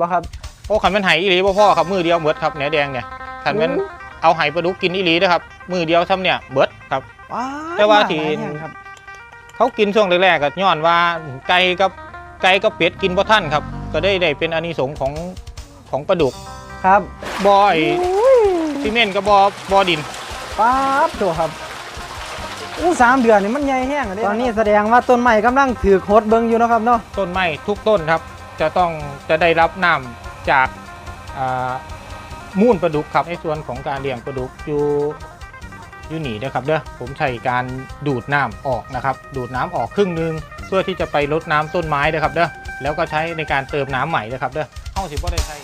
บ่ครับโอ้ขันเป็นไห้อีหลีบ่พ่อครับมือเดียวเบิดครับแหนแดงเนี่ยขันเป็นเอาไห้ปลาดุกกินอีหลีนะครับมือเดียวซ้ำเนี่ยเบิดครับ ว้าแต่ว่าที่หลยแห่งครับเขากินช่วงแรกๆก็ย้อนว่าไก่กับไก่กับเป็ดกินบ่ท่านครับ ก็ได้ได้เป็นอานิสงส์ของของปลาดุกครับบอไอ้ซีเมนต์กับบอบอดิน ป๊าบโตครับอู้สามเดือนนี่มันใหญ่แห้งอะเด้ตอนนี้แสดงว่าต้นไม้กำลังถือโคดเบิงอยู่เนาะครับเนาะต้นไม้ทุกต้นครับ จะต้องจะได้รับน้ำจากมูลปลาดุกครับในส่วนของการเลี้ยงปลาดุกอยู่อยู่หนีนะครับเด้อผมใช้การดูดน้ำออกนะครับ ดูดน้ำออกครึ่งหนึงเพื่อที่จะไปลดน้ำต้นไม้นะครับเด้อแล้วก็ใช้ในการเติมน้ำใหม่นะครับเด้อเข้าสิบ่ได้ใช้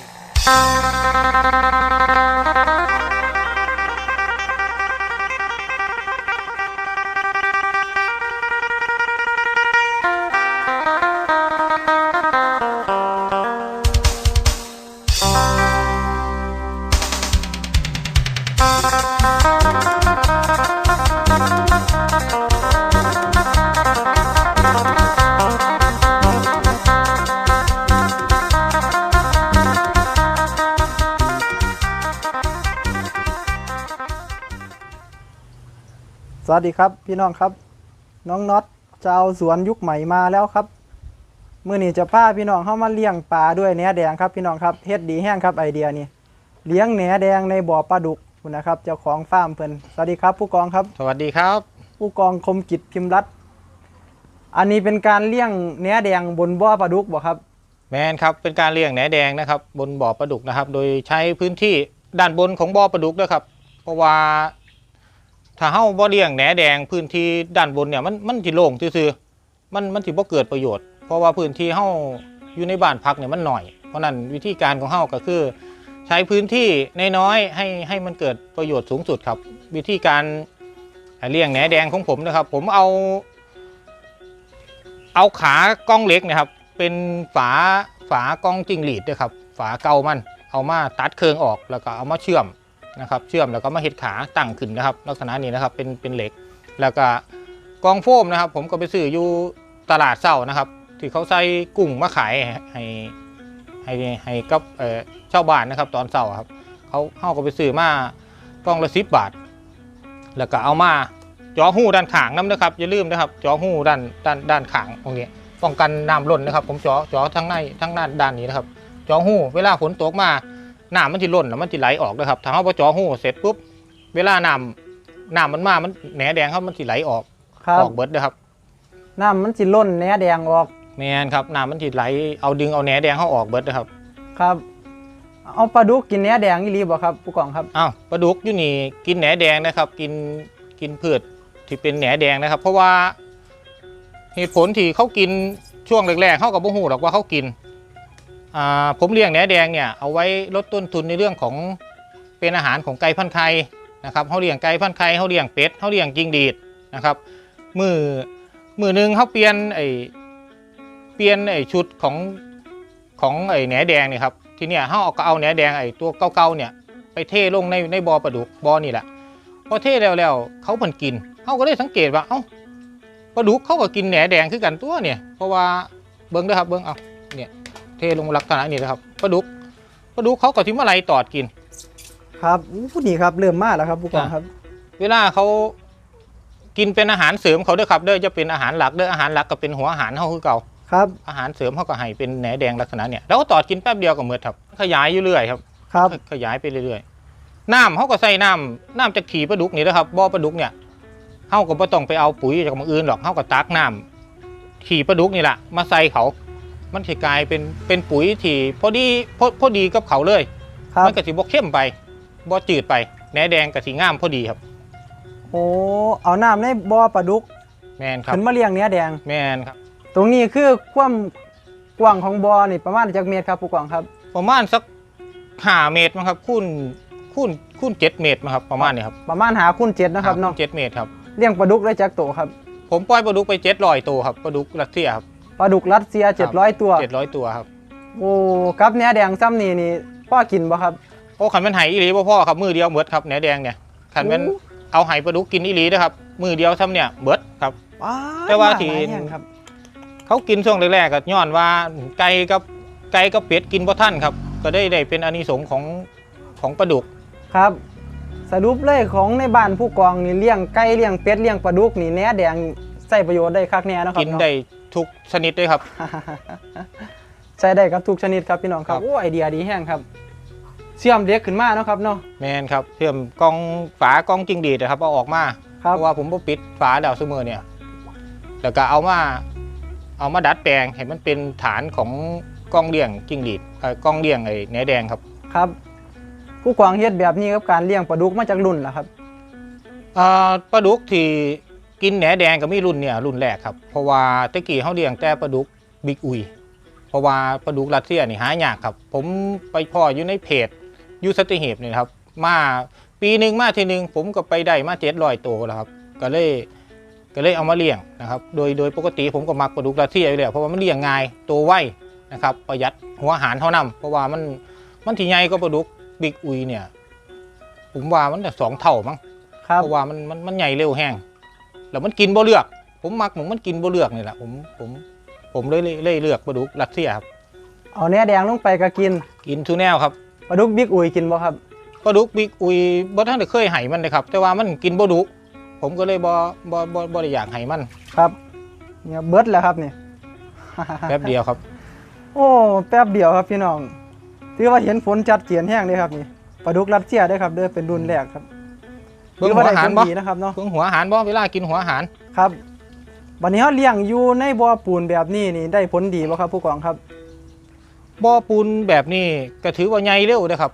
วัสดีครับพี่น้องครับ น้องน็อตเจ้าสวนยุคใหม่มาแล้วครับมื่อนี้จะพาพี่น้องเข้ามาเลี้ยงปลาด้วยแหนแดงครับพี่น้องครับเฮ็ดดีแห้งครับไอเดียนี้เลี้ยงแหนแดงในบ่อปลาดุกคุณนะครับเจ้าของฟาร์มเพิ่นสวัสดีครับ ผู้กองครับ สวัสดีครับ ผู้กองคมกิจพิมพ์รัตน์อันนี้เป็นการเลี้ยงแหนแดงบนบ่อปลาดุกบ่ครับ แมนครับเป็นการเลี้ยงแหนแดงนะครับ บนบ่อปลาดุกนะครับ โดยใช้พื้นที่ด้านบนของบ่อปลาดุกนะครับ เพราะว่า ถ้าเฮาบ่เลี้ยงแหนแดงพื้นที่ด้านบนเนี่ยมันมันสิโล่งซื่อๆมันมันสิบ่เกิดประโยชน์ เพราะว่าพื้นที่เฮาอยู่ในบ้านพักเนี่ยมันหน่อย เพราะนั้นวิธีการของเฮาก็คือ ใช้พื้นที่น้อยๆให้ให้มันเกิดประโยชน์สูงสุดครับ วิธีการเลี้ยงแหนแดงของผมนะครับ ผมเอา เอาขากล้องเหล็กนะครับ เป็นฝาฝากล้องจิงหรีดด้วยครับ ฝาเก่ามัน เอามาตัดเครื่องออกแล้วก็เอามาเชื่อม นะครับเชื่อมแล้วก็มาเห็ดขาตั้งขึ้นนะครับ ลักษณะนี้นะครับเป็นเป็นเหล็ก แล้วก็กองโฟมนะครับ ผมก็ไปซื้ออยู่ตลาดเศร้านะครับ ที่เขาใส่กุ้งมาขายให้ให้ให้กับเช่าบ้านนะครับ ตอนเศร้าครับเขาเขาก็ไปซื้อมากองละสิบบาท แล้วก็เอามาจอหูด้านขางน้ำนะครับอย่าลืมนะครับจอหูด้านด้านด้านขางตรงนี้ป้องกันน้ำล้นนะครับ ผมจอจอทั้งในทั้งด้านด้านนี้นะครับจอหูเวลาฝนตกมา น้ำมันจะล้นแล้วมันจะไหลออกนะครับถ้าเราพอจอหูเสร็จปุ๊บเวลาน้ำน้ำมันมามันแหนแดงครับมันจะไหลออกครับออกเบิดนะครับน้ำมันสิล้นแหนแดงออกแมนครับน้ำมันจะไหลเอาดึงเอาแหนแดงเข้าออกเบิดนะครับ ครับ เอาปลาดุกกินแหนแดงอีหลีบ่ครับผู้กองครับอ้าวปลาดุกอยู่นี่กินแหนแดงนะครับ กินกินพืชที่เป็นแหนแดงนะครับ เพราะว่าเหตุผลที่เขากินช่วงแรกๆเขากับบ่ฮู้หรอกว่าเขากินอ่า ผมเลี้ยงแหนแดงเนี่ยเอาไว้ลดต้นทุนในเรื่องของเป็นอาหารของไก่พันธุ์ไข่นะครับเขาเลี้ยงไก่พันธุ์ไข่เขาเลี้ยงเป็ดเขาเลี้ยงจิงดีดนะครับมือมือหนึ่งเขาเปลี่ยนไอเปลี่ยนไอชุดของของไอแหนแดงเนี่ยครับทีเนี้ยเขาเอาก็เอาแหนแดงไอตัวเก่าๆเนี่ยไปเทลงในในบอ่อปลาดุกบอ่อนี่แหละพอเทแล้วแล้วเขาเพิ่นกินเขาก็ได้สังเกตว่าเอ้าปลาดุกเขาก็กินแหนแดงคือกันตัวเนี่ยเพราะว่าเบิ้งด้อครับเบิ้งเอาเนี่ย เทลงลักษณะนี้นะครับปลาดุกปลาดุกเขาก็ทิ้มาไหลตอดกิน ครับอู้นี่ครับเริ่มมาแล้วครับผู้กองครับ เวลาเขากินเป็นอาหารเสริมเขาเด้อครับเด้อจะเป็นอาหารหลักเด้ออาหารหลักก็เป็นหัวอาหารเขาคือเก่าครับอาหารเสริมเขาก็ให้เป็นแหนแดงลักษณะเนี่ยแล้วก็ตอดกินแป๊บเดียวก็หมดครับ ขยายอยู่เรื่อยครับครับ ขยายไปเรื่อยๆน้ำเขาก็ใส่น้ำน้ำจากขี่ปลาดุกนี่นะครับบ่อปลาดุกเนี่ยเขาก็บ่ต้องไปเอาปุ๋ยจากมืออื่นหรอกเขาก็ตักน้ำขี่ปลาดุกนี่แหละมาใส่เขา มันจะกลายเป็นเป็นปุ๋ยที่พอดีพอพอดีกับเขาเลย ครับมันก็สิบ่เข้มไปบ่จืดไปแหนแดงกับสีงามพอดีครับ โอ้เอาน้ำในบ่อปลาดุกแมนครับขึ้นมาเลี้ยงแหนแดง แมนครับ ตรงนี้คือความกว้างของบ่อนี่ประมาณจักเมตรครับผู้กองครับ ประมาณสักห้าเมตรมั้งครับคูณคูณคูณเจ็ดเมตรมั้งครับประมาณนี้ครับประมาณหาคูณเจ็ดนะครับห้าเนาะณเจ็ดเมตรครับเลี้ยงปลาดุกได้จักโตครับ ผมปล่อยปลาดุกไปเจ็ดร้อยตัวครับปลาดุกรัสเซียครับ ปลาดุกรัสเซีย 700 ตัวเจ็ดร้อยตัวครับ โอ้กับแหนแดงซ้ำนี่นี่พ่อกินบ่ครับ โอ้ขันเป็นไหอีหลีบ่พ่อครับมือเดียวเบิดครับแหนแดงเนี่ยขันเป็นโอ้เอาไหปลาดุกกินอีหลีนะครับมือเดียวซ้ำเนี่ยเบิดครับว้ายแต่ว่าที่หลยแห่งครับเขากินช่วงแรกๆก็ย้อนว่าไก่กับไก่กับเป็ดกินบ่ท่านครับ ก็ได้ได้เป็นอานิสงส์ของของปลาดุกครับสรุปเลยของในบ้านผู้กองนี่เลี้ยงไก่เลี้ยงเป็ดเลี้ยงปลาดุกนี่แหนแดงใส่ประโยชน์ได้คักแน่เนาะครับกินเาะได้ ทุกชนิดเลยครับ ใช้ได้กับทุกชนิดครับพี่น้องครัครับ บโอ้ไอเดียดีแห้งครับ เชื่อมเด็กขึ้นมาเนาะครับเนาะแมนครับเชื่อมกล้องฝากล้องจิงดีดนะครับเอาออกมาครับเพราะว่าผมบ่ปิดฝาดาวเสมอเนี่ยแล้วก็เอามาเอามาดัดแปลงให้มันเป็นฐานของกล้องเลี้ยงจิงดีดเอ่อกล้องเลี้ยงไอ้แหนแดงครับครับ ผู้กองเฮ็ดแบบนี้กับการเลี้ยงปลาดุกมาจากรุ่นล่ะครับอ่าปลาดุกที่ กินแหนแดงก็มีรุ่นเนี่ยรุ่นแรกครับ เพราะว่าตะกี้เขาเลี้ยงแต่ปลาดุกบิ๊กอุย เพราะว่าปลาดุกรัสเซียนี่หายากครับ ผมไปพ่ออยู่ในเพจอยูสติเฮบนี่ครับ มาปีหนึ่งมาทีหนึ่งผมก็ไปได้มาเจ็ดร้อยตัวแล้วครับ ก็เลยก็เลยเอามาเลี้ยงนะครับ โดยโดยปกติผมก็มักปลาดุกรัสเซียอยู่แล้วเพราะว่ามันเลี้ยงง่ายโตวไวนะครับประหยัดหัวอาหารเท่านั้นเพราะว่ามันมันที่ใหญ่ก็ปลาดุกบิ๊กอุยเนี่ยผมว่ามันจะสองเท่ามั้งครับเพราะว่ามันมันมันใหญ่เร็วแห้ง แล้วมันกินบ่เลือก ผมมักหมองมันกินบ่เลือกนี่แหละผมผมผมเลยเลยเลยเลือกปลาดุกรัสเซียครับเอาเนื้อแดงลงไปก็กินกินทูแนวครับปลาดุกบิ๊กอุยกินบ่ครับปลาดุกบิ๊กอุยบ่ทันได้เคยให้มันเลยครับ แต่ว่ามันกินบ่ดุผมก็เลยบ่บ่บ่บ่ได้อยากให้มัน ครับเนี่ยเบิร์ดแล้วครับนี่แป๊บเดียวครับ โอ้แป๊บเดียวครับพี่น้องถือว่าเห็นฝนจัดเจียนแห้งเลยครับนี่ปลาดุกรัสเซียได้อครับเด้อเป็นรุ่นแรกครับ เบิ่งหัวอาหารบ่ถืว่ได้ผลดีนะครับเนาะเบิ่งหัวอาหารบ่เวลากินหัวอาหาร ครับ วันนี้เขาเลี้ยงอยู่ในบ่อปูนแบบนี้นี่ได้ผลดีบ่ครับผู้กองครับ บ่อปูนแบบนี้ก็ถือว่าใหญ่เร็วนะครับ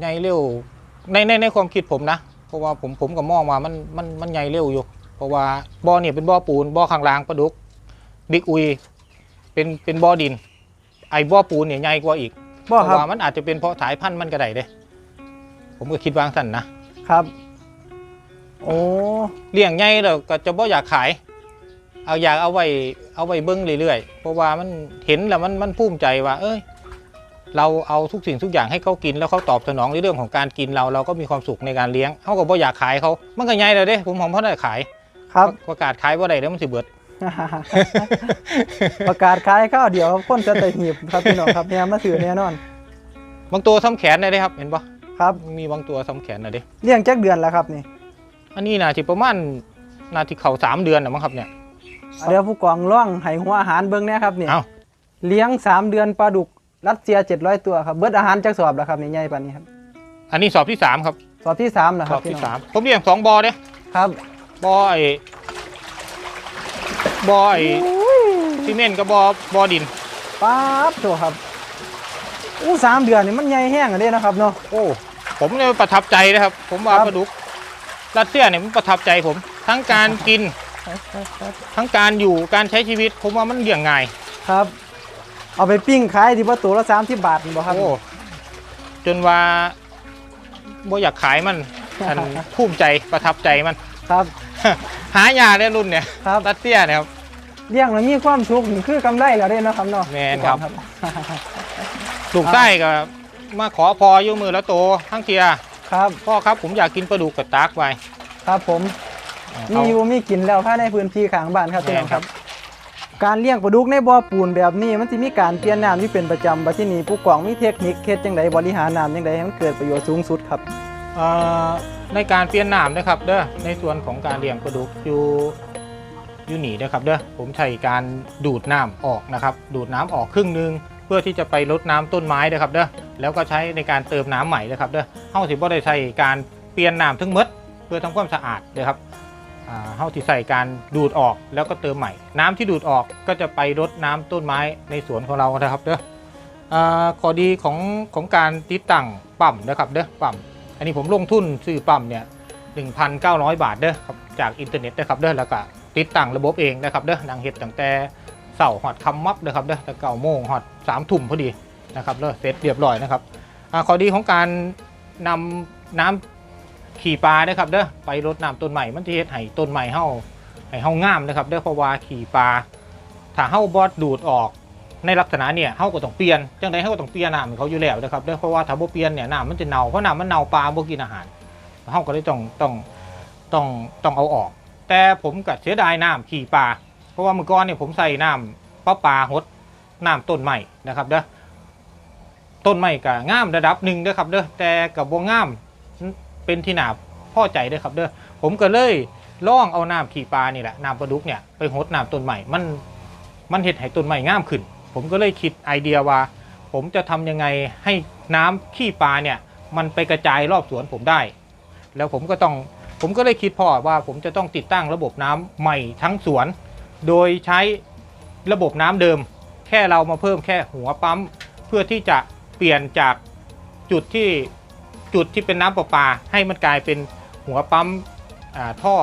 ใหญ่เร็วในในในความคิดผมนะเพราะว่าผมผมก็มองว่ามันมันมันใหญ่เร็วอยู่ เพราะว่าบ่อเนี่ยเป็นบ่อปูนบ่อข้างล่างปลาดุกบิ๊กอุยเป็นเป็นบ่อดิน ไอ้บ่อปูนเนี่ยใหญ่กว่าอีกบ่เพครับราะว่ามันอาจจะเป็นเพราะสายพันธุ์มันก็ได้เด้ ผมก็คิดวางสั่นนะครับ โอ้เลี้ยงใหญ่แล้วก็จะบ่อยากขาย เอาอยากเอาไว้เอาไว้เบิ้งเรื่อยๆเพราะว่ามันเห็นแล้วมันมันภูมิใจว่า เอ้ย เราเอาทุกสิ่งทุกอย่างให้เขากินแล้วเขาตอบสนองในเรื่องของการกินเราเราก็มีความสุขในการเลี้ยงเขาก็บ่อยากขายเขามันก็ใหญ่แล้วเด้ผมผมเพราะได้ขายครับประกาศขายว่าได้แล้วมันสิเบิดประกาศขายข้าวเดียวคนจะแต่หีบครับพี่น้องครับเนี่ยมาถือแน่นอน บางตัวซ้ำแขนได้เด้ครับ เห็นปะครับ มีบางตัวซ้ำแขนนะเด้เลี้ยงจักเดือนแล้วครับนี่ อันนี้นาที่ประมาณนาที่เขาสามเดือนนะมั้งครับเนี่ย เดี๋ยวผู้กองล่องให้หัวอาหารเบิ่งแน่ครับนี่เอ้าเลี้ยงสามเดือนปลาดุกรัสเซีย700ตัวครับเบิดอาหารจักสอบแล้วครับนี่ใหญ่ปานนี้ครับ อันนี้สอบที่สามครับ สอบที่สามแล้วสครัอบบพี่ที่น้องสามผมเลี้ยงสองบอเด้ครับบอไอ้บอไอ้ซีเมนต์กับบอบอดิน ป๊าบโถครับอู้สามเดือนนี่มันใหญ่แห้งอะเด้นะครับเนาะ โอ้ ผมเนี่ยประทับใจนะครับ ผมว่าครับ ปลาดุก รัสเซียเนี่ยมันประทับใจผม ทั้งการกิน ทั้งการอยู่การใช้ชีวิต ผมว่ามันเลี้ยงง่ายครับ เอาไปปิ้งขายที่ประตูละ30บาทนี่บ่ครับโอ้จนว่าบ่อยากขายมันฉันภูมิใจประทับใจมันครับหายากได้รุ่นเนี่ยครับรัสเซียเนี่ยครับเลี้ยงแล้วมีความสุขนี่คือกำไรแล้วเด้เนาะครับเนาะแม่นครับผู้กองลูกใต้ก็มาขอพออยู่มือแล้วโตทั้งเทีย ครับ พ่อครับผมอยากกินปลาดุกกับตากไว้ครับผม มีเอาอยู่มีกินแล้วภายในพื้นที่ข้างบ้านครับพี่น้องแม่นคครัรับบการเลี้ยงปลาดุกในบ่อปูนแบบนี้ มันสิมีการเปลี่ยนน้ำที่เป็นประจำบัดที่นี้ผู้กองมีเทคนิคเฮ็ดจังไดบริหารน้ำจังไดให้มันเกิดประโยชน์สูงสุดครับเอ่อในการเปลี่ยนน้ำนะครับเด้อในส่วนของการเลี้ยงปลาดุกอยู่อยู่หนีนะครับเด้อผมใช้การดูดน้ำออกนะครับ ดูดน้ำออกครึ่งหนึง เพื่อที่จะไปลดน้ำต้นไม้นะครับเด้อ แล้วก็ใช้ในการเติมน้ำใหม่นะครับเด้อเฮาสิบ่ได้ใช้การเปลี่ยนน้ำทั้งหมดเพื่อทำความสะอาดนะครับอ่าเฮาที่ใส่การดูดออกแล้วก็เติมใหม่ น้ำที่ดูดออกก็จะไปรดน้ำต้นไม้ในสวนของเรานะครับเด้ออ่าข้อดีของของการติดตั้งปั๊มนะครับเด้อปั๊มอันนี้ผมลงทุนซื้อปั๊มเนี่ย1,900 บาทเด้อครับจากอินเทอร์เน็ตนะครับเด้อแล้วก็ติดตั้งระบบเองนะครับเด้อดังเฮ็ดตั้งแต่เสาร์หอดคำมับเด้อครับเด้อแต่เก้าโมงหอดสามทุ่มพอดี นะครับเด้อเสร็จเรียบร้อยนะครับอข้อดีของการนำน้ำขี่ปลาเด้ครับเด้อไปรดน้ำต้นใหม่มันจะเฮ็ดให้ต้นใหม่เฮาให้เฮางามนะครับเด้อเพราะว่าขี่ปลาถ้าเฮาบอดดูดออกในลักษณะเนี่ยเฮาก็ต้องเปลี่ยนจังไดเฮาก็ต้องเปลี่ยนน้ำเขาอยู่แล้วนะครับเด้อเพราะว่าถ้าบ่เปลี่ยนเนี่ยน้ำมันจะเน่าเพราะน้ำมันเน่าปลาบ่กินอาหารเฮาก็เลยต้องต้องต้องต้องเอาออก แต่ผมก็เสียดายน้ำขี่ปลาเพราะว่าเมื่อก่อนเนี่ยผมใส่น้ำปลาปลาหดน้ำต้นใหม่นะครับเด้อ ต้นไม้ก็งามระดับหนึ่งเด้อครับเด้อแต่กับบ่งามเป็นที่หนาพ่อใจเด้อครับเด้อผมก็เลยล่องเอาน้ำขี่ปลานี่แหละน้ำปลาดุกเนี่ยไปหดน้ำต้นใหม่มันมันเห็ดให้ต้นใหม่งามขึ้น ผมก็เลยคิดไอเดียว่า ผมจะทำยังไงให้น้ำขี้ปลาเนี่ยมันไปกระจายรอบสวนผมได้ แล้วผมก็ต้องผมก็เลยคิดพ่อว่าผมจะต้องติดตั้งระบบน้ำใหม่ทั้งสวน โดยใช้ระบบน้ำเดิม แค่เรามาเพิ่มแค่หัวปั๊ม เพื่อที่จะ ปลี่ยนจากจุดที่จุดที่เป็นน้ำประปา ให้มันกลายเป็นหัวปั๊มอ่าท่อ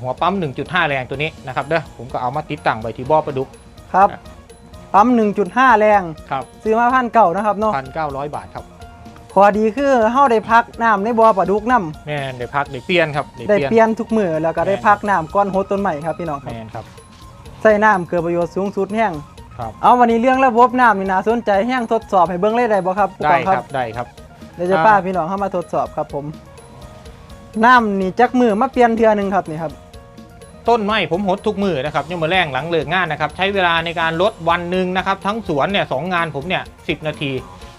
หัวปั๊ม 1.5 แรงตัวนี้นะครับเด้อผมก็เอามาติดตั้งไว้ที่บ่อปลาดุกครับปั๊ม 1.5 แรงครับซื้อมาพันเก่านะครับเนาะพันเก้าร้อยบาทครับขอดีคือเฮาได้พักน้ำในบ่อปลาดุกน้แม่นได้พักได้เปลี่ยนครับำได้เปลี่ยนทุกมื้อแล้วก็ได้แม่นพักน้ำก้อนโฮดต้นใหม่ครับพี่น้องครับแม่นครับใส่น้ำเกิดประโยชน์สูงสุดแห้ง ครับเอาวันนี้เรื่องระบบน้ำนี่น่าสนใจแห้งทดสอบให้เบิ่งเลยได้บ่ครับผู้ได้กองคครัรับบได้ครับ เดี๋ยวจะอ่า ป้าพี่น้องเข้ามาทดสอบครับผมน้ำนี่จักมือมาเปลี่ยนเทื่อหนึงครับนี่ครับต้นไม้ผมหดทุกมือนะครับยังมาแรงหลังเลิกงานนะครับ ใช้เวลาในการลดวันหนึ่งนะครับ ทั้งสวนเนี่ยสองงานผมเนี่ยสินาที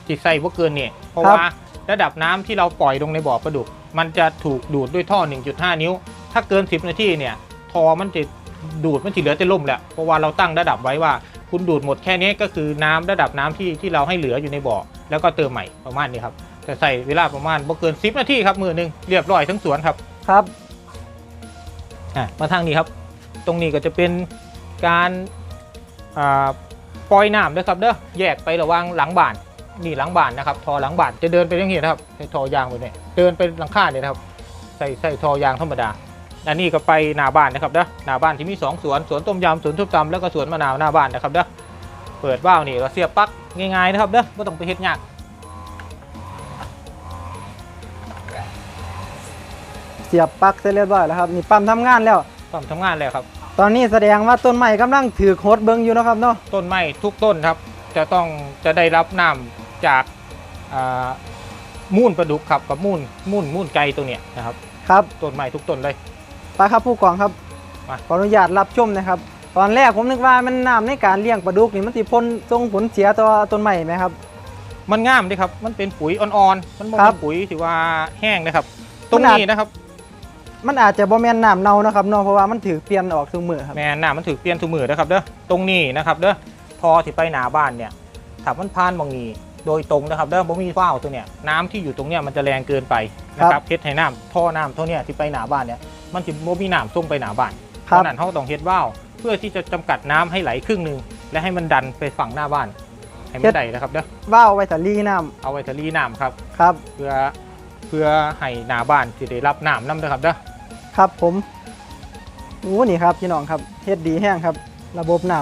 จิตใส่ว่าเกินเนี่ยเพราะครับว่าระดับน้ำที่เราปล่อยลงในบ่อปลาดุก มันจะถูกดูดด้วยท่อ 1.5 นิ้ว ถ้าเกิน 10 นาทีเนี่ยทอมันจะดูดมันจะเหลือแต่ล่มแหละเพราะว่าเราตั้งระดับไว้ว่า คุณดูดหมดแค่นี้ก็คือน้ำระดับน้ำที่ที่เราให้เหลืออยู่ในบ่อแล้วก็เติมใหม่ประมาณนี้ครับแต่ใส่เวลาประมาณบ่เกิน10นาทีครับมือหนึ่งเรียบร้อยทั้งสวนครับครับอะมาทางนี้ครับ ตรงนี้ก็จะเป็นการอ่าปล่อยน้ำด้วยครับเด้อแยกไประหวางหลังบ้านนี่หลังบ้านนะครับทอหลังบ้านจะเดินไปอย่างนี้นะครับใส่ทอยางไปเนี่ยเดินไปหลังคาเนี่ยนะครับ ใส่ใส่ทอยางธรรมดา อันนี้ก็ไปหน้าบ้านนะครับเด้อหน้าบ้านที่มีสองสวน สวนต้มยำสวนทุบตำแล้วก็สวนมะนาวหน้าบ้านนะครับเด้อเปิดว่าวนี่ก็เสียบปลั๊กง่ายๆนะครับเด้อไม่ต้องไปเฮ็ดยากเสียบปลั๊กเสร็จเรียบร้อยแล้วครับนี่ปั๊มทำงานแล้วต้องทำงานแล้วครับ ตอนนี้แสดงว่าต้นใหม่กำลังถือโคดเบิ่งอยู่เนาะครับเนาะต้นไม้ทุกต้นครับ จะต้องจะได้รับน้ำจากอ่ามูลปลาดุกครับกับมูลมูลมูลไก่ตัวเนี้ยนะครับ ครับ ต้นไม้ทุกต้นเลย ไปครับผู้กองครับมา ขออนุญาตรับชมนะครับ ตอนแรกผมนึกว่ามันน้ำในการเลี้ยงปลาดุกนี่มันสิพ่นส่งผลเสียต่อต้นใหม่ไหมครับ มันงามเด้ครับ มันเป็นปุ๋ยอ่อนๆ มันบ่ครัเป็บนปุ๋ยที่ว่าแห้งนะครับ ตรงมันอาจ นี้นะครับ มันอาจจะบ่แม่นน้ำเน่าเนาะครับเนาะเพราะว่ามันถือเปลี่ยนออกทุกมือครับ แม่น้ำมันถือเปลี่ยนทุกมือนะครับเด้อ ตรงนี้นะครับเด้อทอที่ไปหนาบ้านเนี่ยถ้ามันผ่านบางนี โดยตรงนะครับเด้อบ่มีฟ้าวตัวเนี้ยน้ำที่อยู่ตรงเนี้ยมันจะแรงเกินไปนะครับเฮ็ดให้น้ำท่อน้ำท่อเนี้ยที่ไปหนาบ้านเนี่ยมันสิบ่มีน้ำส่งไปหนาบ้านเพครับราะนั้นเขาต้องเฮ็ดว่าวเพื่อที่จะจำกัดน้ำให้ไหลครึ่งหนึ่งและให้มันดันไปฝั่งหน้าบ้านให้มันได้นะครับเด้อว่าวไว้ถ้ารีน้เอาไว้ทะลีน้ำครับำครับ เพื่อเพื่อให้หน้าบ้านที่ได้รับน้ำน้ำนะครับเด้อครับผมโอ้นี่ครับพี่น้องครับเฮ็ดดีแห้งครับ ระบบน้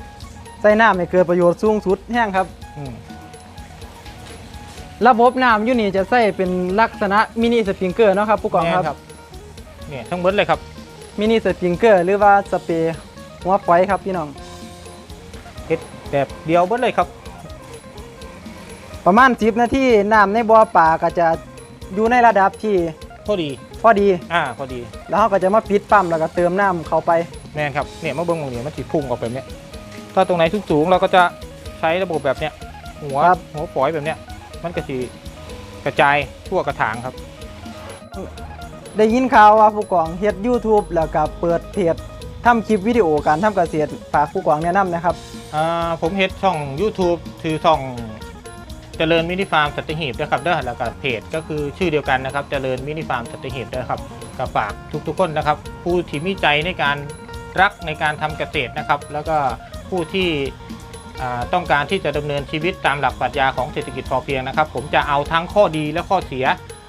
ำใส่น้ำให้เกิดประโยชน์สูงสุดแห้งครับ อืม ระบบน้ำอยู่นี่จะใส่เป็นลักษณะมินิสปริงเกอร์เนาะครับผู้กองแม่ครับนครับ เนี่ยทั้งหมดเลยครับ มินิสปริงเกอร์หรือว่าสเปรย์หัวฝอยครับพี่น้องเฮ็ดแบบเดียวหมดเลยครับ ประมาณ10นาทีน้ำในบ่อปลาก็จะอยู่ในระดับที่พอดี พอดี อ่าพอดี แล้วเราก็จะมาปิดปั๊มแล้วก็เติมน้ำเข้าไปแม่นครับเนี่ยมาเบิ้งตรงนี้มันสิพุ่งออกแบบเนี้ยถ้าตรงไหนสูงๆเราก็จะใช้ระบบแบบเนี้ยหัวครับหัวฝอยแบบเนี้ย มันก็สิกระจายทั่วกระถางครับ ได้ยินข่าวว่าผู้กองเฮ็ด YouTube แล้วก็เปิดเพจทำคลิปวิดีโอการทำเกษตรฝากผู้กองแนะนำนะครับ อ่าผมเฮ็ดช่อง YouTube คือช่องเจริญมินิฟาร์มสัตหีบนะครับเด้อแล้วก็เพจก็คือชื่อเดียวกันนะครับเจริญมินิฟาร์มสัตหีบนะครับก็ฝากทุกๆคนนะครับ ผู้ที่มีใจในการรักในการทำเกษตรนะครับ แล้วก็ผู้ที่อ่า ต้องการที่จะดำเนินชีวิตตามหลักปรัชญาของเศรษฐกิจพอเพียงนะครับ ผมจะเอาทั้งข้อดีและข้อเสีย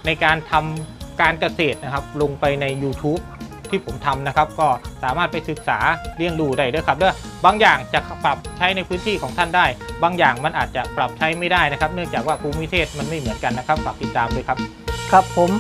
ในการทำการเกษตรนะครับ ลงไปใน YouTube ที่ผมทำนะครับ ก็สามารถไปศึกษาเลี้ยงดูได้ด้วยครับเด้อบางอย่างจะปรับใช้ในพื้นที่ของท่านได้ บางอย่างมันอาจจะปรับใช้ไม่ได้นะครับ เนื่องจากว่าภูมิประเทศมันไม่เหมือนกันนะครับฝากติดตามด้วยครับ ครับผม